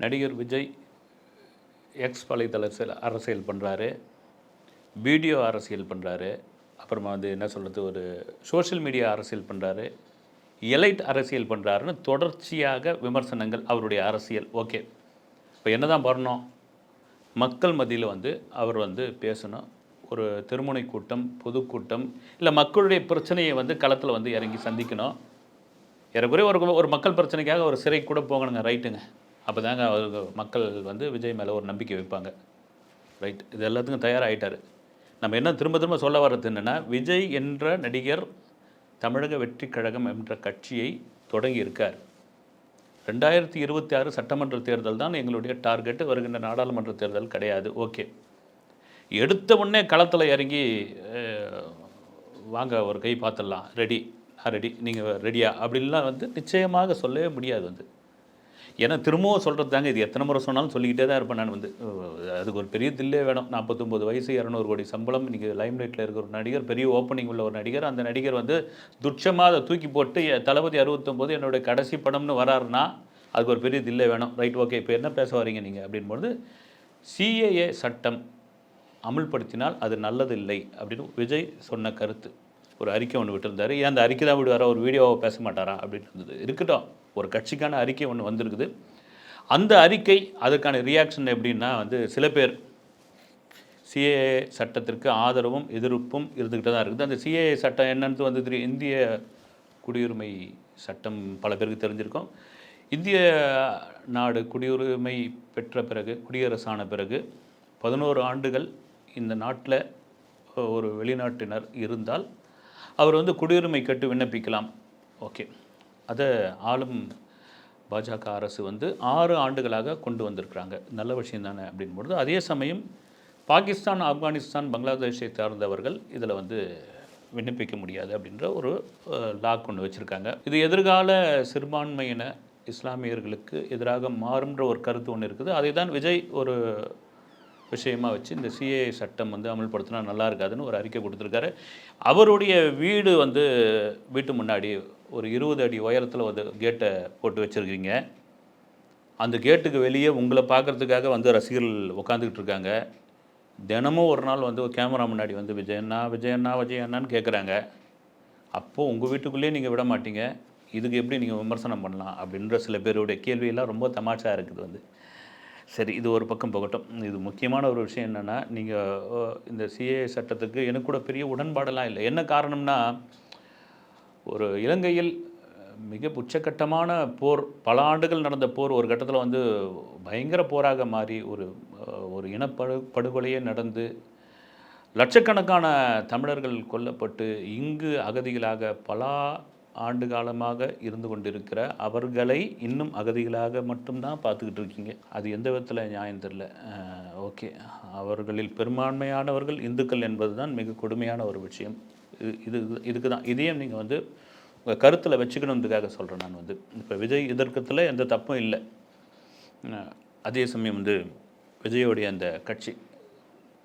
நடிகர் விஜய் எக்ஸ் வலைதள அரசியல் பண்ணுறாரு வீடியோ அரசியல் பண்ணுறாரு அப்புறமா வந்து என்ன சொல்கிறது ஒரு சோஷியல் மீடியா அரசியல் பண்ணுறாரு எலைட் அரசியல் பண்ணுறாருன்னு தொடர்ச்சியாக விமர்சனங்கள் அவருடைய அரசியல். ஓகே. இப்போ என்ன தான் பண்ணணும்? மக்கள் மத்தியில் வந்து அவர் வந்து பேசணும். ஒரு திருமுனை கூட்டம் பொதுக்கூட்டம் இல்லை மக்களுடைய பிரச்சனையை வந்து களத்தில் வந்து இறங்கி சந்திக்கணும். ஏறக்குறைய ஒரு ஒரு மக்கள் பிரச்சனைக்காக ஒரு சிறை கூட போகணுங்க ரைட்டுங்க. அப்போ தாங்க அவருக்கு மக்கள் வந்து விஜய் மேலே ஒரு நம்பிக்கை வைப்பாங்க. ரைட் இது எல்லாத்துக்கும் தயாராகிட்டார் நம்ம என்ன திரும்ப திரும்ப சொல்ல வர்றது என்னென்னா விஜய் என்ற நடிகர் தமிழக வெற்றி கழகம் என்ற கட்சியை தொடங்கி இருக்கார். ரெண்டாயிரத்தி இருபத்தி ஆறு சட்டமன்ற தேர்தல் தான் எங்களுடைய டார்கெட். வருகின்ற நாடாளுமன்ற தேர்தல் கிடையாது. ஓகே. எடுத்த உடனே களத்தில் இறங்கி வாங்க ஒரு கை பார்த்துடலாம். ரெடி நான் ரெடி நீங்கள் ரெடியா அப்படின்லாம் வந்து நிச்சயமாக சொல்லவே முடியாது வந்து. ஏன்னா திரும்பவும் சொல்கிறது தாங்க இது எத்தனை முறை சொன்னாலும் சொல்லிக்கிட்டே தான் இருப்பேன் நான் வந்து. அதுக்கு ஒரு பெரிய தில்லே வேணும். நாற்பத்தொம்போது வயசு இரநூறு கோடி சம்பளம். இன்றைக்கி லைம்லைட்டில் இருக்கிற ஒரு நடிகர் பெரிய ஓப்பனிங் உள்ள ஒரு நடிகர் அந்த நடிகர் வந்து துட்சமாக அதை தூக்கி போட்டு தளபதி அறுபத்தொம்போது என்னுடைய கடைசி படம்னு வராருன்னா அதுக்கு ஒரு பெரிய தில்லே வேணும். ரைட் ஓகே இப்போ என்ன பேச வரீங்க நீங்கள் அப்படின்போது சிஏஏ சட்டம் அமுல்படுத்தினால் அது நல்லதில்லை அப்படின்னு விஜய் சொன்ன கருத்து. ஒரு அறிக்கை ஒன்று விட்டுருந்தார். ஏன் அந்த அறிக்கை தான் விடுவாரா? ஒரு வீடியோவை பேச மாட்டாரா அப்படின்னு இருந்தது. இருக்கட்டும். ஒரு கட்சிக்கான அறிக்கை ஒன்று வந்திருக்குது. அந்த அறிக்கை அதுக்கான ரியாக்ஷன் எப்படின்னா வந்து சில பேர் சிஏஏ சட்டத்திற்கு ஆதரவும் எதிர்ப்பும் இருந்துக்கிட்டு தான் இருக்குது. அந்த சிஏஏ சட்டம் என்னன்னு வந்து தெரியும் இந்திய குடியுரிமை சட்டம் பல பேருக்கு தெரிஞ்சிருக்கும். இந்திய நாடு குடியுரிமை பெற்ற பிறகு குடியரசான பிறகு பதினோரு ஆண்டுகள் இந்த நாட்டில் ஒரு வெளிநாட்டினர் இருந்தால் அவர் வந்து குடியுரிமை கேட்டு விண்ணப்பிக்கலாம். ஓகே. அதை ஆளும் பாஜக அரசு வந்து ஆறு ஆண்டுகளாக கொண்டு வந்திருக்கிறாங்க. நல்ல விஷயம் தானே அப்படின்பொழுது அதே சமயம் பாகிஸ்தான் ஆப்கானிஸ்தான் பங்களாதேஷை சார்ந்தவர்கள் இதில் வந்து விண்ணப்பிக்க முடியாது அப்படின்ற ஒரு லாக் ஒன்று வச்சுருக்காங்க. இது எதிர்கால சிறுபான்மையின இஸ்லாமியர்களுக்கு எதிராக மாறும்ன்ற ஒரு கருத்து ஒன்று இருக்குது. அதை தான் விஜய் ஒரு விஷயமாக வச்சு இந்த சிஏ சட்டம் வந்து அமல்படுத்தினா நல்லா இருக்காதுன்னு ஒரு அறிக்கை கொடுத்துருக்காரு. அவருடைய வீடு வந்து வீட்டு முன்னாடி ஒரு இருபது அடி உயரத்தில் வந்து கேட்டை போட்டு வச்சுருக்கீங்க. அந்த கேட்டுக்கு வெளியே உங்களை பார்க்கறதுக்காக வந்து ரசிகர்கள் உட்காந்துக்கிட்டு இருக்காங்க. தினமும் ஒரு நாள் வந்து கேமரா முன்னாடி வந்து விஜயண்ணா விஜயண்ணா விஜயண்ணான்னு கேட்குறாங்க அப்போது உங்கள் வீட்டுக்குள்ளேயே நீங்கள் விட மாட்டீங்க. இதுக்கு எப்படி நீங்கள் விமர்சனம் பண்ணலாம் அப்படின்ற சில பேருடைய கேள்வியெல்லாம் ரொம்ப தமாஷாக இருக்குது வந்து. சரி இது ஒரு பக்கம் போகட்டும். இது முக்கியமான ஒரு விஷயம் என்னென்னா நீங்கள் இந்த சிஏ சட்டத்துக்கு எனக்கு கூட பெரிய உடன்பாடெல்லாம் இல்லை. என்ன காரணம்னா ஒரு இலங்கையில் மிக உச்சக்கட்டமான போர் பல ஆண்டுகள் நடந்த போர் ஒரு கட்டத்தில் வந்து பயங்கர போராக மாறி ஒரு ஒரு இனப்படு படுகொலையே நடந்து லட்சக்கணக்கான தமிழர்கள் கொல்லப்பட்டு இங்கு அகதிகளாக பல ஆண்டு காலமாக இருந்து கொண்டிருக்கிற அவர்களை இன்னும் அகதிகளாக மட்டும்தான் பார்த்துக்கிட்டு இருக்கீங்க. அது எந்த விதத்தில் நியாயம் தெரில ஓகே. அவர்களில் பெரும்பான்மையானவர்கள் இந்துக்கள் என்பது தான் மிக கொடுமையான ஒரு விஷயம். இது இது இதுக்கு தான் இதையும் நீங்கள் வந்து உங்கள் கருத்தில் வச்சுக்கணுன்றதுக்காக சொல்கிறேன் நான் வந்து. இப்போ விஜய் இதற்கத்தில் எந்த தப்பும் இல்லை. அதே சமயம் வந்து விஜயோடைய அந்த கட்சி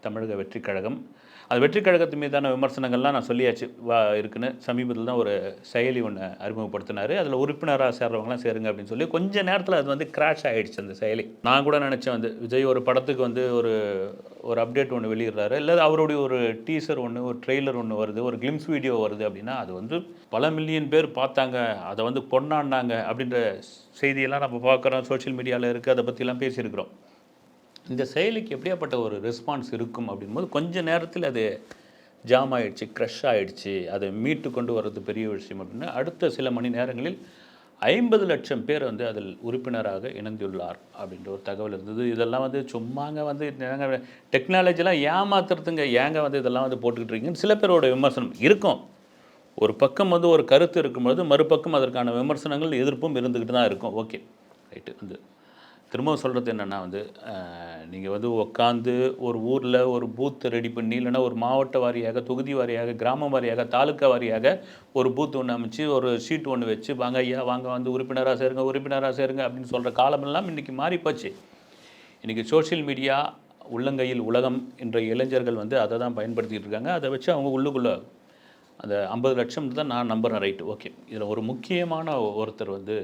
தமிழக வெற்றி கழகம் அது வெற்றி கழகத்து மீதான விமர்சனங்கள்லாம் நான் சொல்லியாச்சு வா இருக்குன்னு. சமீபத்தில் தான் ஒரு செயலி ஒன்று அறிமுகப்படுத்தினார். அதில் உறுப்பினராக சேர்றவங்களாம் சேருங்க அப்படின்னு சொல்லி கொஞ்ச நேரத்தில் அது வந்து கிராஷ் ஆகிடுச்சு அந்த செயலி. நான் கூட நினச்சேன் வந்து விஜய் ஒரு படத்துக்கு வந்து ஒரு ஒரு அப்டேட் ஒன்று வெளியிடுறாரு. இல்லை அவருடைய ஒரு டீசர் ஒன்று ஒரு ட்ரெய்லர் ஒன்று வருது ஒரு கிளிம்ஸ் வீடியோ வருது அப்படின்னா அது வந்து பல மில்லியன் பேர் பார்த்தாங்க. அதை வந்து கொண்டாடினாங்க அப்படின்ற செய்தியெல்லாம் நம்ம பார்க்குறோம். சோஷியல் மீடியாவில் இருக்குது அதை பற்றிலாம் பேசியிருக்கிறோம். இந்த செயலிக்கு எப்படியாப்பட்ட ஒரு ரெஸ்பான்ஸ் இருக்கும் அப்படின்போது கொஞ்ச நேரத்தில் அது ஜாம் ஆயிடுச்சு க்ரஷ் ஆகிடுச்சு அதை மீட்டு கொண்டு வர்றது பெரிய விஷயம் அப்படின்னா அடுத்த சில மணி நேரங்களில் ஐம்பது லட்சம் பேர் வந்து அதில் உறுப்பினராக இணைந்துள்ளார் அப்படின்ற ஒரு தகவல் இருந்தது. இதெல்லாம் வந்து சும்மாங்க வந்து டெக்னாலஜிலாம் ஏமாத்துறதுங்க ஏங்க வந்து இதெல்லாம் வந்து போட்டுக்கிட்டு இருக்கீங்கன்னு சில பேரோட விமர்சனம் இருக்கும். ஒரு பக்கம் வந்து ஒரு கருத்து இருக்கும்பொழுது மறுபக்கம் அதற்கான விமர்சனங்கள் எதிர்ப்பும் இருந்துக்கிட்டு தான் இருக்கும். ஓகே ரைட்டு வந்து திரும்பவும் சொல்கிறது என்னென்னா வந்து நீங்கள் வந்து உட்காந்து ஒரு ஊரில் ஒரு பூத்தை ரெடி பண்ணி இல்லைன்னா ஒரு மாவட்ட வாரியாக தொகுதி வாரியாக கிராமம் வாரியாக தாலுக்கா வாரியாக ஒரு பூத் ஒன்று அமைச்சு ஒரு ஷீட் ஒன்று வச்சு வாங்க ஐயா வாங்க வந்து உறுப்பினராக சேருங்க உறுப்பினராக சேருங்க அப்படின்னு சொல்கிற காலமெல்லாம் இன்றைக்கி மாறிப்போச்சு. இன்றைக்கி சோஷியல் மீடியா உள்ளங்கையில் உலகம் என்ற இளைஞர்கள் வந்து அதை தான் பயன்படுத்திகிட்டு இருக்காங்க. அதை வச்சு அவங்க உள்ளுக்குள்ளே அந்த ஐம்பது லட்சம் தான் நான் நம்புகிறேன் ரைட்டு ஓகே இதில் ஒரு முக்கியமான ஒருத்தர் வந்து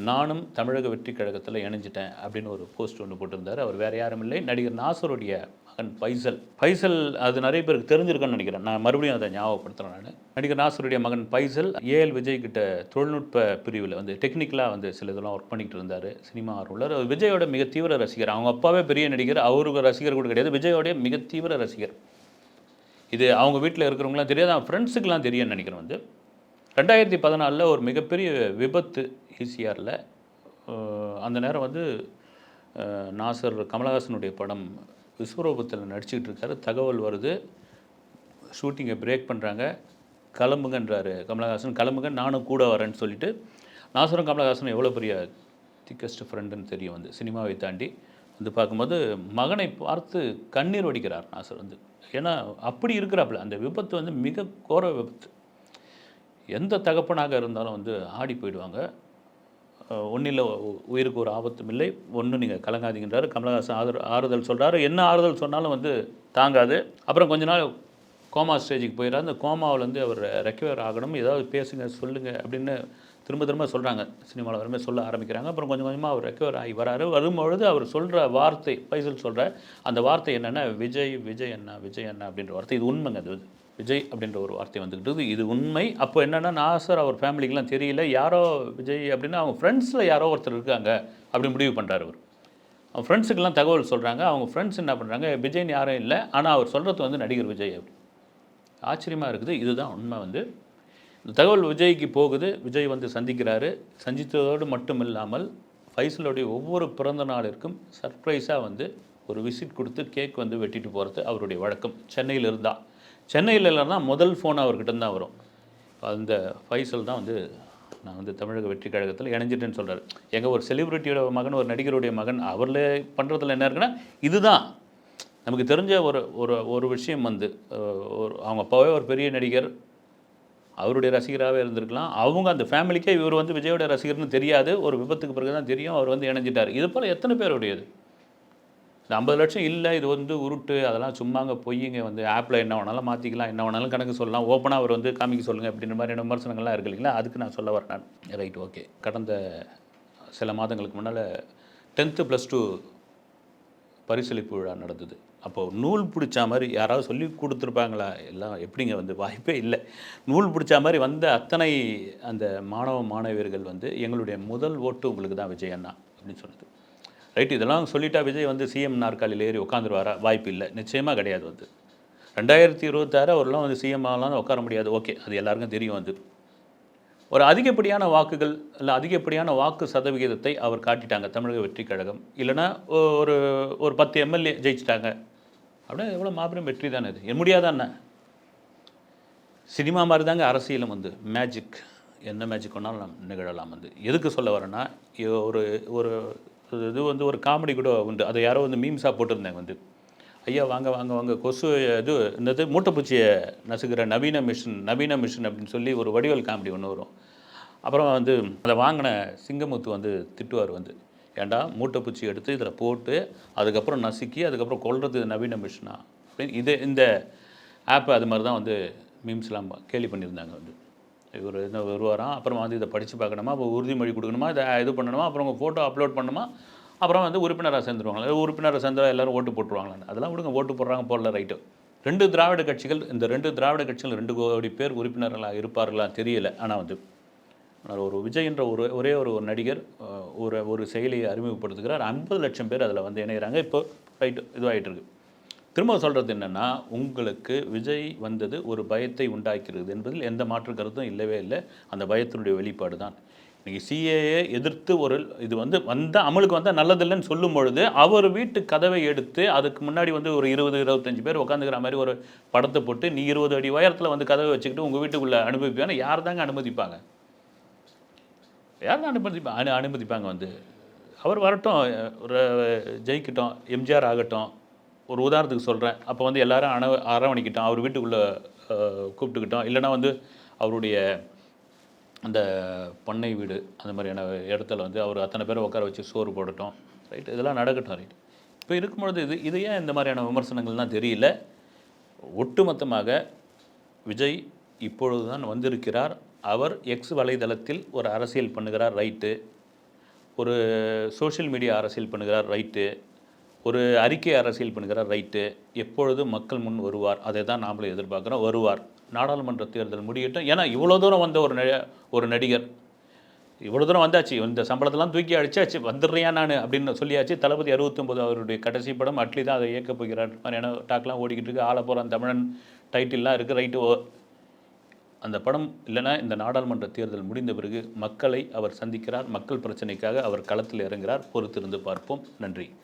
நானும் தமிழக வெற்றி கழகத்தில் இணைஞ்சிட்டேன் அப்படின்னு ஒரு போஸ்ட் ஒன்று போட்டிருந்தார். அவர் வேறு யாரும் இல்லை. நடிகர் நாசருடைய மகன் பைசல் பைசல் அது நிறைய பேருக்கு தெரிஞ்சிருக்குன்னு நினைக்கிறேன். நான் மறுபடியும் அதை ஞாபகப்படுத்துகிறேன் நான். நடிகர் நாசருடைய மகன் பைசல் ஏஎல் விஜய் கிட்ட தொழில்நுட்ப பிரிவில் வந்து டெக்னிக்கலாக வந்து சில இதெல்லாம் ஒர்க் பண்ணிகிட்டு இருந்தார். சினிமா ஆர்வலர். அவர் விஜயோட மிக தீவிர ரசிகர். அவங்க அப்பாவே பெரிய நடிகர். அவருக்கு ரசிகர் கூட கிடையாது. விஜயோடைய மிக தீவிர ரசிகர். இது அவங்க வீட்டில் இருக்கிறவங்களாம் தெரியாது. அவன் ஃப்ரெண்ட்ஸுக்கெலாம் தெரியும்னு நினைக்கிறேன் வந்து. ரெண்டாயிரத்தி பதினாலில் ஒரு மிகப்பெரிய விபத்து ஈசிஆரில் அந்த நேரம் வந்து நாசர் கமலஹாசனுடைய படம் விஸ்வரூபத்தில் நடிச்சுக்கிட்டு இருக்காரு தகவல் வருது. ஷூட்டிங்கை பிரேக் பண்ணுறாங்க கிளம்புங்கன்றாரு கமலஹாசன். கிளம்புங்க நானும் கூட வரேன்னு சொல்லிட்டு நாசரும் கமலஹாசனும் எவ்வளோ பெரிய திக்கஸ்ட் ஃப்ரெண்டுன்னு தெரியும் வந்து சினிமாவை தாண்டி வந்து பார்க்கும்போது மகனை பார்த்து கண்ணீர் வடிக்கிறார் நாசர் வந்து. ஏன்னா அப்படி இருக்கிறாப்புல அந்த விபத்து வந்து மிக கோர விபத்து. எந்த தகப்பனாக இருந்தாலும் வந்து ஆடி போயிடுவாங்க. ஒன்றில் உயிருக்கு ஒரு ஆபத்தும் இல்லை. ஒன்றும் நீங்கள் கலங்காதீங்கன்றாரு. கமலஹாசன் ஆறு ஆறுதல் சொல்கிறாரு என்ன ஆறுதல் சொன்னாலும் வந்து தாங்காது. அப்புறம் கொஞ்ச நாள் கோமா ஸ்டேஜுக்கு போயிடறாரு. அந்த கோமாவிலேருந்து அவர் ரெக்கவர் ஆகணும். ஏதாவது பேசுங்க சொல்லுங்கள் அப்படின்னு திரும்ப திரும்ப சொல்கிறாங்க சினிமாவில் வருமே சொல்ல ஆரம்பிக்கிறாங்க. அப்புறம் கொஞ்சம் கொஞ்சமாக அவர் ரெக்கவர் ஆகி வராரு. வரும்பொழுது அவர் சொல்கிற வார்த்தை பைசல் சொல்கிற அந்த வார்த்தை என்னென்னா விஜய் விஜய் அண்ணா விஜய் அண்ணா அப்படின்ற வார்த்தை. இது உண்மைங்க அது. விஜய் அப்படின்ற ஒரு வார்த்தை வந்துக்கிட்டு இது உண்மை. அப்போ என்னென்னா நாசர் அவர் ஃபேமிலிக்கெலாம் தெரியல. யாரோ விஜய் அப்படின்னா அவங்க ஃப்ரெண்ட்ஸில் யாரோ ஒருத்தர் இருக்காங்க அப்படி முடிவு பண்ணுறாரு அவர். அவங்க ஃப்ரெண்ட்ஸுக்கெல்லாம் தகவல் சொல்கிறாங்க அவங்க ஃப்ரெண்ட்ஸ் என்ன பண்ணுறாங்க விஜய்னு யாரும் இல்லை. ஆனால் அவர் சொல்கிறது வந்து நடிகர் விஜய் அப்படி. ஆச்சரியமாக இருக்குது. இதுதான் உண்மை வந்து. இந்த தகவல் விஜய்க்கு போகுது. விஜய் வந்து சந்திக்கிறாரு. சந்தித்ததோடு மட்டும் இல்லாமல் ஃபைசலுடைய ஒவ்வொரு பிறந்த நாளிற்கும் சர்ப்ரைஸாக வந்து ஒரு விசிட் கொடுத்து கேக் வந்து வெட்டிட்டு போகிறது அவருடைய வழக்கம். சென்னையில் இருந்தால் சென்னையில் இல்லைன்னா முதல் ஃபோன் அவர்கிட்ட தான் வரும். அந்த ஃபைசல் தான் வந்து நான் வந்து தமிழக வெற்றி கழகத்தில் இணைஞ்சிட்டேன்னு சொல்கிறார் எங்கள் ஒரு செலிபிரிட்டியோட மகன் ஒரு நடிகருடைய மகன் அவரில் பண்ணுறதுல என்ன இருக்குன்னா இதுதான். நமக்கு தெரிஞ்ச ஒரு ஒரு ஒரு விஷயம் வந்து ஒரு அவங்க அப்பாவே ஒரு பெரிய நடிகர். அவருடைய ரசிகராகவே இருந்திருக்கலாம். அவங்க அந்த ஃபேமிலிக்கே இவர் வந்து விஜயோட ரசிகர்னு தெரியாது. ஒரு விபத்துக்கு பிறகு தான் தெரியும். அவர் வந்து இணைஞ்சிட்டார். இது போல் எத்தனை பேருடையது? இந்த ஐம்பது லட்சம் இல்லை இது வந்து உருட்டு அதெல்லாம் சும்மாங்க பொய்யுங்க வந்து ஆப்பில் என்ன வேணாலும் மாற்றிக்கலாம் என்ன வேணாலும் கணக்கு சொல்லலாம். ஓப்பனாக அவர் வந்து காமிக்க சொல்லுங்கள் அப்படின்ற மாதிரியான விமர்சனங்கள்லாம் இருக்கு இல்லைங்களா? அதுக்கு நான் சொல்ல வரேன் நான். ரைட் ஓகே கடந்த சில மாதங்களுக்கு முன்னால் டென்த்து ப்ளஸ் டூ பரிசளிப்பு விழா நடந்தது. அப்போது நூல் பிடிச்ச மாதிரி யாராவது சொல்லி கொடுத்துருப்பாங்களா? எல்லாம் எப்படிங்க வந்து வாய்ப்பே இல்லை. நூல் பிடிச்ச மாதிரி வந்த அத்தனை அந்த மாணவ மாணவியர்கள் வந்து எங்களுடைய முதல் ஓட்டு உங்களுக்கு தான் விஜய் அண்ணா அப்படின்னு சொன்னது. ரைட் இதெல்லாம் சொல்லிட்டா விஜய் வந்து சிஎம் நாற்காலியில் ஏறி உட்காந்துருவாரா வாய்ப்பு இல்லை நிச்சயமாக கிடையாது வந்து. ரெண்டாயிரத்தி இருபத்தாறு அவரெல்லாம் வந்து சிஎம் ஆகலாம் உட்கார முடியாது. ஓகே அது எல்லாருக்கும் தெரியும் வந்து. ஒரு அதிகப்படியான வாக்குகள் இல்லை அதிகப்படியான வாக்கு சதவிகிதத்தை அவர் காட்டிட்டாங்க தமிழக வெற்றி கழகம். இல்லைன்னா ஒரு ஒரு பத்து எம்எல்ஏ ஜெயிச்சிட்டாங்க. அப்படின்னா எவ்வளோ மாபெரும் வெற்றி தானே இது? என் என்ன? சினிமா மாதிரி தாங்க அரசியலும் வந்து. மேஜிக் என்ன மேஜிக் ஒன்றாலும் நாம் நிகழலாம் வந்து. எதுக்கு சொல்ல வரேன்னா ஒரு ஒரு இது வந்து ஒரு காமெடி கூட உண்டு. அதை யாரோ வந்து மீம்ஸாக போட்டிருந்தாங்க வந்து. ஐயா வாங்க வாங்க வாங்க. கொசு இது என்னது மூட்டைப்பூச்சியை நசுக்கிற நவீன மிஷின் நவீன மிஷின் அப்படின்னு சொல்லி ஒரு வடிவல் காமெடி ஒன்று வரும். அப்புறம் வந்து அதை வாங்கின சிங்கமுத்து வந்து திட்டுவார் வந்து. ஏண்டா மூட்டைப்பூச்சி எடுத்து இதில் போட்டு அதுக்கப்புறம் நசுக்கி அதுக்கப்புறம் கொல்றது நவீன மிஷினா அப்படின்னு. இது இந்த ஆப் அது மாதிரி தான் வந்து மீம்ஸ்லாம் கேலி பண்ணியிருந்தாங்க வந்து. இவர் என்ன வருவாராம் அப்புறமா வந்து இதை படித்து பார்க்கணுமா? அப்போ உறுதிமொழி கொடுக்கணுமா? இதை இது பண்ணணுமா? அப்புறம் உங்கள் ஃபோட்டோ அப்லோட் பண்ணணுமா? அப்புறம் வந்து உறுப்பினராக சேர்ந்துருவாங்களா? உறுப்பினராக சேர்ந்தால் எல்லாரும் ஓட்டு போட்டுருவாங்களான்னு அதெல்லாம் விடுங்க. ஓட்டு போடுறாங்க போடல ரைட்டு. ரெண்டு திராவிட கட்சிகள் இந்த ரெண்டு திராவிட கட்சிகள் ரெண்டு கோடி பேர் உறுப்பினர்களாக இருப்பார்களா தெரியல. ஆனால் வந்து ஆனால் ஒரு விஜய் என்ற ஒரு ஒரே ஒரு ஒரு நடிகர் ஒரு ஒரு செயலியை அறிமுகப்படுத்துகிறார். ஐம்பது லட்சம் பேர் அதில் வந்து இணைகிறாங்க இப்போ ரைட்டு இதுவாகிட்டு இருக்குது திரும்ப சொல்கிறது என்னென்னா உங்களுக்கு விஜய் வந்தது ஒரு பயத்தை உண்டாக்கிறது என்பதில் எந்த மாற்று கருத்தும் இல்லவே இல்லை. அந்த பயத்தினுடைய வெளிப்பாடு தான். இன்றைக்கி சிஏஏ எதிர்த்து ஒரு இது வந்து வந்தால் அமலுக்கு வந்தால் நல்லதில்லைன்னு சொல்லும் பொழுது அவர் வீட்டு கதவை எடுத்து அதுக்கு முன்னாடி வந்து ஒரு இருபது இருபத்தஞ்சி பேர் உட்காந்துக்கிற மாதிரி ஒரு படத்தை போட்டு நீ இருபது அடி உயரத்தில் வந்து கதவை வச்சுக்கிட்டு உங்கள் வீட்டுக்குள்ளே அனுபவிப்பான்னு யார் தாங்க அனுமதிப்பாங்க? யார் தான் அனுமதிப்பா அனு அனுமதிப்பாங்க வந்து. அவர் வரட்டும் ஒரு ஜெயிக்கட்டும் எம்ஜிஆர் ஆகட்டும். ஒரு உதாரணத்துக்கு சொல்கிறேன் அப்போ வந்து எல்லாரும் அண அரவணைக்கிட்டோம். அவர் வீட்டுக்குள்ளே கூப்பிட்டுக்கிட்டோம். இல்லைன்னா வந்து அவருடைய அந்த பண்ணை வீடு அந்த மாதிரியான இடத்துல வந்து அவர் அத்தனை பேரை உட்கார வச்சு சோறு போடட்டும். ரைட் இதெல்லாம் நடக்கட்டும். ரைட் இப்போ இருக்கும்பொழுது இது இது ஏன் இந்த மாதிரியான விமர்சனங்கள்லாம் தெரியல? ஒட்டுமொத்தமாக விஜய் இப்பொழுது தான் வந்திருக்கிறார். அவர் எக்ஸ் வலைதளத்தில் ஒரு அரசியல் பண்ணுகிறார். ரைட்டு ஒரு சோஷியல் மீடியா அரசியல் பண்ணுகிறார். ரைட்டு ஒரு அறிக்கை அரசியல் பண்ணுகிறார் ரைட்டு. எப்பொழுது மக்கள் முன் வருவார் அதை தான் நாமளும் எதிர்பார்க்குறோம். வருவார். நாடாளுமன்ற தேர்தல் முடியட்டும். ஏன்னா இவ்வளோ தூரம் வந்த ஒரு ஒரு நடிகர் இவ்வளோ தூரம் வந்தாச்சு. இந்த சம்பளத்தெல்லாம் தூக்கி அடிச்சாச்சு. வந்துடுறியா நான்? அப்படின்னு சொல்லியாச்சு. தளபதி அறுபத்தொம்போது அவருடைய கடைசி படம் அட்லி தான் அதை இயக்க போகிறார். மாதிரியான டாக்லாம் ஓடிக்கிட்டு இருக்கு. ஆள போகிறான் தமிழன் டைட்டில்லாம் இருக்குது ரைட்டு. அந்த படம் இல்லைன்னா இந்த நாடாளுமன்ற தேர்தல் முடிந்த பிறகு மக்களை அவர் சந்திக்கிறார். மக்கள் பிரச்சனைக்காக அவர் களத்தில் இறங்குகிறார். பொறுத்திருந்து பார்ப்போம். நன்றி.